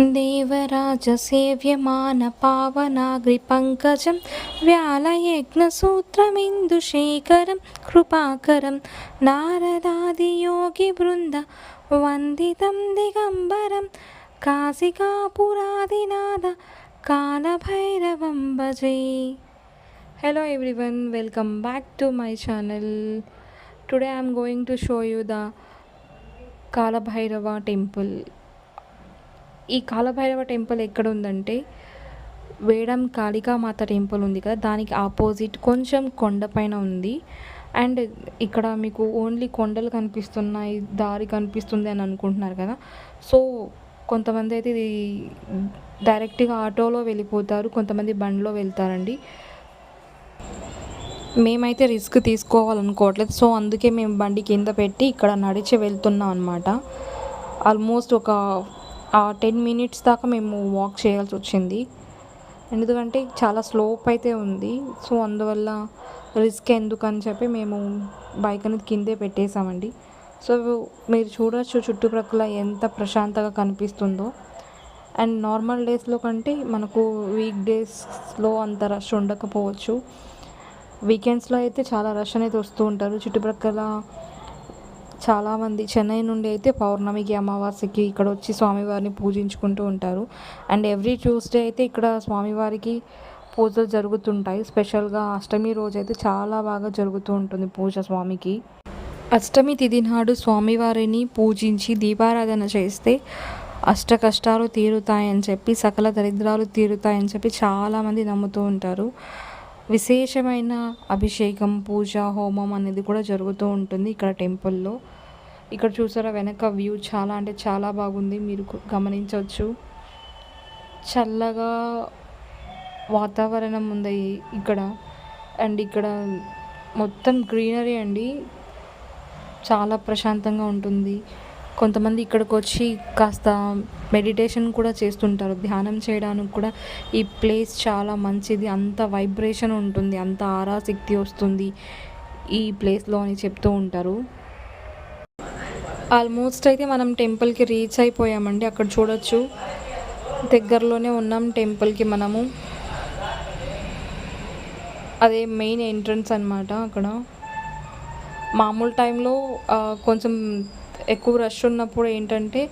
देवराजसेव्यमानपावनाग्रिपङ्कजं व्यालयज्ञसूत्रमिन्दुशेखरं कृपाकरं नारदादियोगिवृन्द वन्दितं दिगम्बरं काशिकापुरादिनाद कालभैरवं भजे hello everyone welcome back to my channel today i'm going to show you the kalabhairava temple ఈ Kalabhairava temple ఎక్కడ ఉందంటే Vedam Kalika Mata temple ఉంది కదా దానికి ఆపోజిట్ కొంచెం కొండపైన ఉంది. అండ్ ఇక్కడ మీకు ఓన్లీ కొండలు కనిపిస్తున్నాయి దారి కనిపిస్తుంది అని అనుకుంటున్నారు కదా. సో కొంతమంది అయితే ఇది డైరెక్ట్గా ఆటోలో వెళ్ళిపోతారు కొంతమంది బండిలో వెళ్తారండి. మేమైతే రిస్క్ తీసుకోవాలనుకోవట్లేదు. సో అందుకే మేము బండి కింద పెట్టి ఇక్కడ నడిచి వెళ్తున్నాం అనమాట ఆల్మోస్ట్ ఒక టెన్ మినిట్స్ దాకా మేము వాక్ చేయాల్సి వచ్చింది. ఎందుకంటే చాలా స్లోప్ అయితే ఉంది. సో అందువల్ల రిస్క్ ఎందుకని చెప్పి మేము బైక్ అనేది కిందే పెట్టేసామండి సో మీరు చూడొచ్చు చుట్టుప్రక్కల ఎంత ప్రశాంతంగా కనిపిస్తుందో. అండ్ నార్మల్ డేస్లో కంటే మనకు వీక్ డేస్లో అంత రష్ ఉండకపోవచ్చు. వీకెండ్స్లో అయితే చాలా రష్ అనేది వస్తూ ఉంటారు. చుట్టుప్రక్కల చాలామంది చెన్నై నుండి అయితే పౌర్ణమికి అమావాస్యకి ఇక్కడ వచ్చి స్వామివారిని పూజించుకుంటూ ఉంటారు. అండ్ ఎవ్రీ ట్యూస్డే అయితే ఇక్కడ స్వామివారికి పూజలు జరుగుతుంటాయి. స్పెషల్గా అష్టమి రోజు అయితే చాలా బాగా జరుగుతూ ఉంటుంది పూజ స్వామికి. అష్టమి తిథి నాడు స్వామివారిని పూజించి దీపారాధన చేస్తే అష్ట కష్టాలు తీరుతాయని చెప్పి సకల దరిద్రాలు తీరుతాయని చెప్పి చాలామంది నమ్ముతూ ఉంటారు. విశేషమైన అభిషేకం పూజ హోమం అనేది కూడా జరుగుతూ ఉంటుంది ఇక్కడ టెంపుల్లో. ఇక్కడ చూసారా వెనక వ్యూ చాలా అంటే చాలా బాగుంది. మీరు గమనించవచ్చు. చల్లగా వాతావరణం ఉంది ఇక్కడ. అండ్ ఇక్కడ మొత్తం గ్రీనరీ అండి. చాలా ప్రశాంతంగా ఉంటుంది. కొంతమంది ఇక్కడికి వచ్చి కాస్త మెడిటేషన్ కూడా చేస్తుంటారు. ధ్యానం చేయడానికి కూడా ఈ ప్లేస్ చాలా మంచిది. అంత వైబ్రేషన్ ఉంటుంది. అంత ఆరాశక్తి వస్తుంది ఈ ప్లేస్లో అని చెప్తూ ఉంటారు. ఆల్మోస్ట్ అయితే మనం టెంపుల్కి రీచ్ అయిపోయామండి. అక్కడ చూడొచ్చు. దగ్గరలోనే ఉన్నాం టెంపుల్కి మనము. అదే మెయిన్ ఎంట్రన్స్ అనమాట అక్కడ. మామూలు టైంలో కొంచెం ఎక్కువ రష్ ఉన్నప్పుడు ఏంటంటే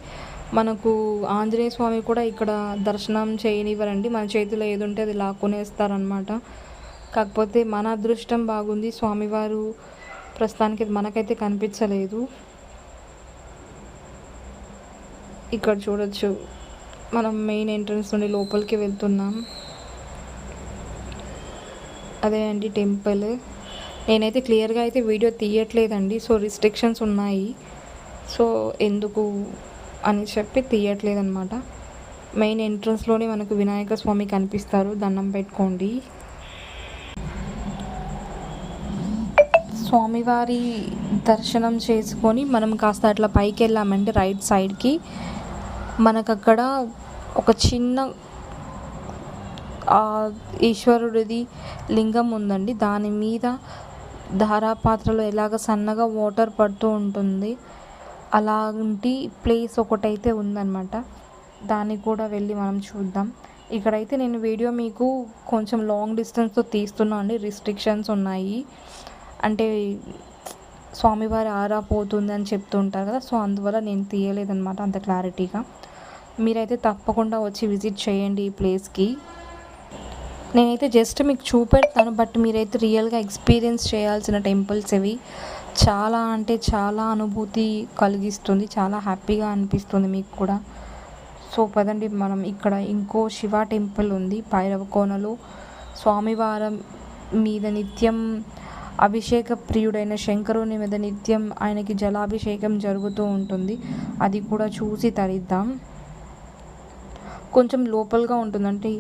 మనకు ఆంజనేయ స్వామి కూడా ఇక్కడ దర్శనం చేయనివ్వరండి. మన చేతిలో ఏది ఉంటే అది లాక్కునేస్తారనమాట కాకపోతే మన అదృష్టం బాగుంది. స్వామివారు ప్రస్తుతానికి మనకైతే కనిపించలేదు. ఇక్కడ చూడొచ్చు. మనం మెయిన్ ఎంట్రన్స్ నుండి లోపలికి వెళ్తున్నాం. అదే అండి టెంపుల్. నేనైతే క్లియర్గా అయితే వీడియో తీయట్లేదండి. సో రిస్ట్రిక్షన్స్ ఉన్నాయి. సో ఎందుకు అని చెప్పి తీయట్లేదు అనమాట మెయిన్ ఎంట్రన్స్లోనే మనకు వినాయక స్వామి కనిపిస్తారు. దండం పెట్టుకోండి. స్వామివారి దర్శనం చేసుకొని మనం కాస్త అట్లా పైకి వెళ్ళామంటే రైట్ సైడ్కి మనకు అక్కడ ఒక చిన్న ఈశ్వరుడిది లింగం ఉందండి. దాని మీద ధారాపాత్రలో ఎలాగ సన్నగా వాటర్ పడుతూ ఉంటుంది. అలాంటి ప్లేస్ ఒకటైతే ఉందన్నమాట. దాన్ని కూడా వెళ్ళి మనం చూద్దాం. ఇక్కడైతే నేను వీడియో మీకు కొంచెం లాంగ్ డిస్టెన్స్తో తీస్తున్నాను అండి. రిస్ట్రిక్షన్స్ ఉన్నాయి. అంటే స్వామివారి ఆరా పోతుంది అని చెప్తూ ఉంటారు కదా సో అందువల్ల నేను తీయలేదన్నమాట అంత క్లారిటీగా మీరైతే తప్పకుండా వచ్చి విజిట్ చేయండి ఈ ప్లేస్కి నేనైతే జస్ట్ మీకు చూపెడతాను బట్ మీరైతే రియల్గా ఎక్స్పీరియన్స్ చేయాల్సిన టెంపుల్స్ ఇవి. చాలా అంటే చాలా అనుభూతి కలిగిస్తుంది చాలా హ్యాపీగా అనిపిస్తుంది మీకు కూడా. సో పదండి మనం ఇక్కడ ఇంకో శివ టెంపుల్ ఉంది పైరవ కోనలో. స్వామివారం మీద నిత్యం అభిషేక ప్రియుడైన శంకరుని మీద నిత్యం ఆయనకి జలాభిషేకం జరుగుతూ ఉంటుంది. అది కూడా చూసి తరిద్దాం. కొంచెం లోపలగా ఉంటుందంటే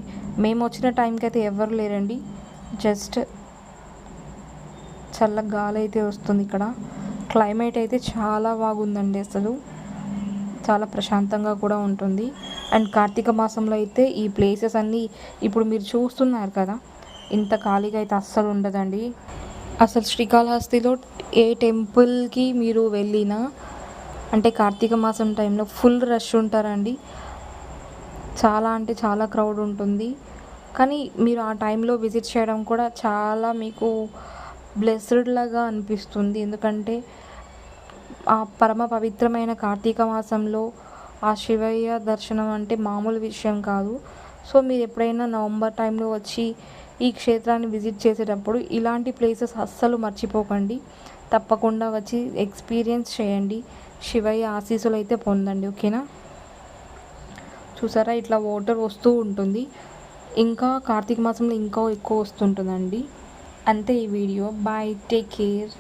మేము వచ్చిన టైంకి అయితే ఎవరు లేరండి. జస్ట్ చల్ల గాలి అయితే వస్తుంది ఇక్కడ. క్లైమేట్ అయితే చాలా బాగుందండి అసలు. చాలా ప్రశాంతంగా కూడా ఉంటుంది. అండ్ కార్తీక మాసంలో అయితే ఈ ప్లేసెస్ అన్నీ ఇప్పుడు మీరు చూస్తున్నారు కదా ఇంత ఖాళీగా అయితే అస్సలు ఉండదండి. అసలు శ్రీకాళహస్తిలో ఏ టెంపుల్కి మీరు వెళ్ళినా అంటే కార్తీక మాసం టైంలో ఫుల్ రష్ ఉంటారండి. చాలా అంటే చాలా క్రౌడ్ ఉంటుంది. కానీ మీరు ఆ టైంలో విజిట్ చేయడం కూడా చాలా మీకు బ్లెస్డ్ లాగా అనిపిస్తుంది. ఎందుకంటే ఆ పరమ పవిత్రమైన కార్తీక మాసంలో ఆ శివయ్య దర్శనం అంటే మామూలు విషయం కాదు. సో మీరు ఎప్పుడైనా నవంబర్ టైంలో వచ్చి ఈ క్షేత్రాన్ని విజిట్ చేసేటప్పుడు ఇలాంటి ప్లేసెస్ అస్సలు మర్చిపోకండి. తప్పకుండా వచ్చి ఎక్స్పీరియన్స్ చేయండి. శివయ్య ఆశీస్సులు అయితే పొందండి. ఓకేనా? చూసారా? ఇట్లా వాటర్ వస్తూ ఉంటుంది. ఇంకా కార్తీక మాసంలో ఇంకా ఎక్కువ వస్తుంటుందండి. అంతే ఈ వీడియో. Bye take care